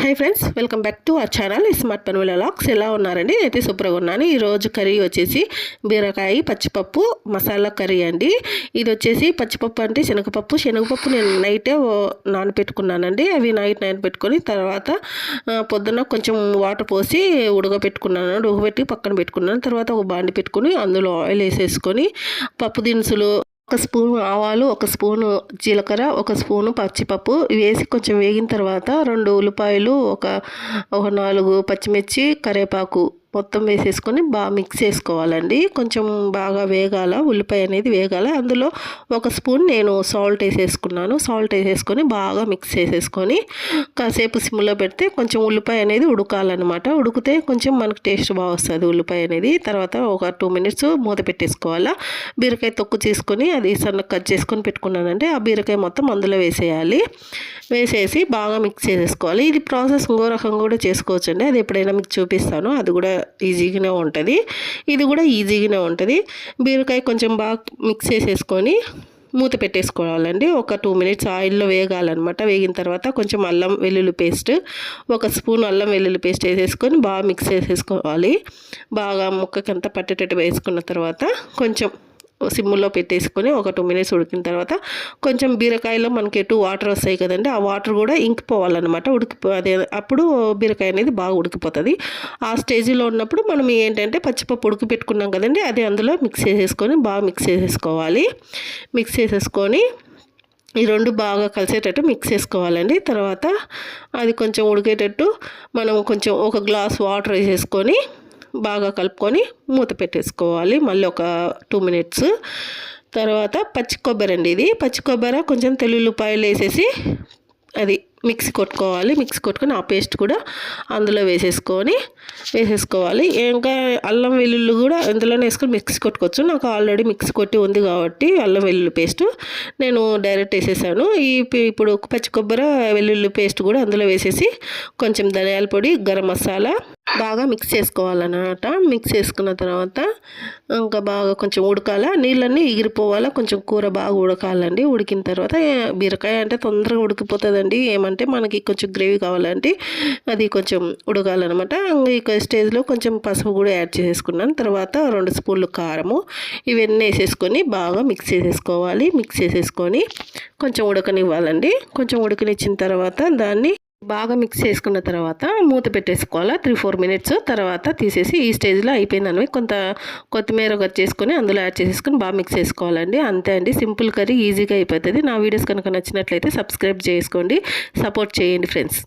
Hi friends welcome back to our channel. Smart పనుల లాక్స్ ఎలా ఉన్నారండి? నేనైతే సూపర్గా ఉన్నాను. ఈరోజు కర్రీ వచ్చేసి బీరకాయ పచ్చిపప్పు మసాలా కర్రీ అండి. ఇది వచ్చేసి పచ్చిపప్పు అంటే శనగపప్పు. శనగపప్పు నేను నైటే నానబెట్టుకున్నానండి. అవి నైట్ నానపెట్టుకొని తర్వాత పొద్దున్న కొంచెం వాటర్ పోసి ఉడకబెట్టుకున్నాను. ఉడకబెట్టి పక్కన పెట్టుకున్నాను. తర్వాత ఒక బాండి పెట్టుకుని అందులో ఆయిల్ వేసేసుకొని పప్పు దినుసులు ఒక స్పూను ఆవాలు ఒక స్పూను జీలకర్ర ఒక స్పూను పచ్చిపప్పు. వేసి కొంచెం వేగిన తర్వాత రెండు ఉల్లిపాయలు ఒక ఒక నాలుగు పచ్చిమిర్చి కరివేపాకు మొత్తం వేసేసుకొని బాగా మిక్స్ చేసుకోవాలండి. కొంచెం బాగా వేగాల ఉల్లిపాయ అనేది వేగాల. అందులో ఒక స్పూన్ నేను సాల్ట్ వేసేసుకున్నాను. సాల్ట్ వేసేసుకొని బాగా మిక్స్ చేసేసుకొని కాసేపు సిమ్లో పెడితే కొంచెం ఉల్లిపాయ అనేది ఉడకాలన్నమాట. ఉడికితే కొంచెం మనకు టేస్ట్ బాగా వస్తుంది ఉల్లిపాయ అనేది. తర్వాత ఒక టూ మినిట్స్ మూత పెట్టేసుకోవాలా. బీరకాయ తొక్కు తీసుకొని అది సన్న కట్ చేసుకొని పెట్టుకున్నానంటే ఆ బీరకాయ మొత్తం అందులో వేసేయాలి. వేసేసి బాగా మిక్స్ చేసేసుకోవాలి. ఇది ప్రాసెస్ ఇంకో రకంగా కూడా చేసుకోవచ్చు అండి అది ఎప్పుడైనా మీకు చూపిస్తాను. అది కూడా ఈజీగానే ఉంటుంది. ఇది కూడా ఈజీగానే ఉంటుంది. బీరకాయ కొంచెం బాగా మిక్స్ చేసేసుకొని మూత పెట్టేసుకోవాలండి. ఒక టూ మినిట్స్ ఆయిల్లో వేగాలన్నమాట. వేగిన తర్వాత కొంచెం అల్లం వెల్లుల్లి పేస్ట్ ఒక స్పూన్ అల్లం వెల్లుల్లి పేస్ట్ వేసేసుకొని బాగా మిక్స్ చేసేసుకోవాలి. బాగా ముక్కకంతా పట్టేటట్టు వేసుకున్న తర్వాత కొంచెం సిమ్లో పెట్టేసుకొని ఒక టూ మినిట్స్ ఉడికిన తర్వాత కొంచెం బీరకాయలో మనకి ఎటు వాటర్ వస్తాయి కదండి ఆ వాటర్ కూడా ఇంకిపోవాలన్నమాట ఉడికిపో అదే అప్పుడు బీరకాయ అనేది బాగా ఉడికిపోతుంది. ఆ స్టేజ్లో ఉన్నప్పుడు మనం ఏంటంటే పచ్చిపప్పు ఉడికి పెట్టుకున్నాం కదండి అది అందులో మిక్స్ చేసేసుకొని బాగా మిక్స్ చేసేసుకోవాలి. మిక్స్ చేసేసుకొని ఈ రెండు బాగా కలిసేటట్టు మిక్స్ చేసుకోవాలండి. తర్వాత అది కొంచెం ఉడికేటట్టు మనం కొంచెం ఒక గ్లాస్ వాటర్ వేసేసుకొని బాగా కలుపుకొని మూత పెట్టేసుకోవాలి. మళ్ళీ ఒక టూ మినిట్స్ తర్వాత పచ్చి కొబ్బరి అండి ఇది. పచ్చి కొబ్బరి కొంచెం తెల్లుల్లిపాయలు వేసేసి అది మిక్సీ కొట్టుకోవాలి. మిక్సీ కొట్టుకొని ఆ పేస్ట్ కూడా అందులో వేసేసుకొని వేసేసుకోవాలి. ఇంకా అల్లం వెల్లుల్లి కూడా అందులోనే వేసుకొని మిక్సీ కొట్టుకోవచ్చు. నాకు ఆల్రెడీ మిక్సీ కొట్టి ఉంది కాబట్టి అల్లం వెల్లుల్లి పేస్ట్ నేను డైరెక్ట్ వేసేసాను. ఈ ఇప్పుడు పచ్చి కొబ్బరి వెల్లుల్లి పేస్ట్ కూడా అందులో వేసేసి కొంచెం ధనియాల పొడి గరం మసాలా బాగా మిక్స్ చేసుకోవాలన్నమాట. మిక్స్ చేసుకున్న తర్వాత ఇంకా బాగా కొంచెం ఉడకాల. నీళ్ళన్నీ ఎగిరిపోవాలా. కొంచెం కూర బాగా ఉడకాలండి. ఉడికిన తర్వాత బీరకాయ అంటే తొందరగా ఉడికిపోతుందండి. చేసామంటే మనకి కొంచెం గ్రేవీ కావాలంటే అది కొంచెం ఉడకాలన్నమాట. ఈ స్టేజ్లో కొంచెం పసుపు కూడా యాడ్ చేసేసుకున్నాను. తర్వాత రెండు స్పూన్లు కారము ఇవన్నీ వేసేసుకొని బాగా మిక్స్ చేసేసుకోవాలి. మిక్స్ చేసేసుకొని కొంచెం ఉడకనివ్వాలండి. కొంచెం ఉడకనిచ్చిన తర్వాత దాన్ని బాగా మిక్స్ చేసుకున్న తర్వాత మూత పెట్టేసుకోవాలి త్రీ ఫోర్ మినిట్స్ తర్వాత తీసేసి ఈ స్టేజ్లో అయిపోయిందని కొంత కొత్తిమీర చేసుకొని అందులో యాడ్ చేసేసుకొని బాగా మిక్స్ చేసుకోవాలండి. అంతే అండి. సింపుల్ కర్రీ ఈజీగా అయిపోతుంది. నా వీడియోస్ కనుక నచ్చినట్లయితే సబ్స్క్రైబ్ చేసుకోండి. సపోర్ట్ చేయండి ఫ్రెండ్స్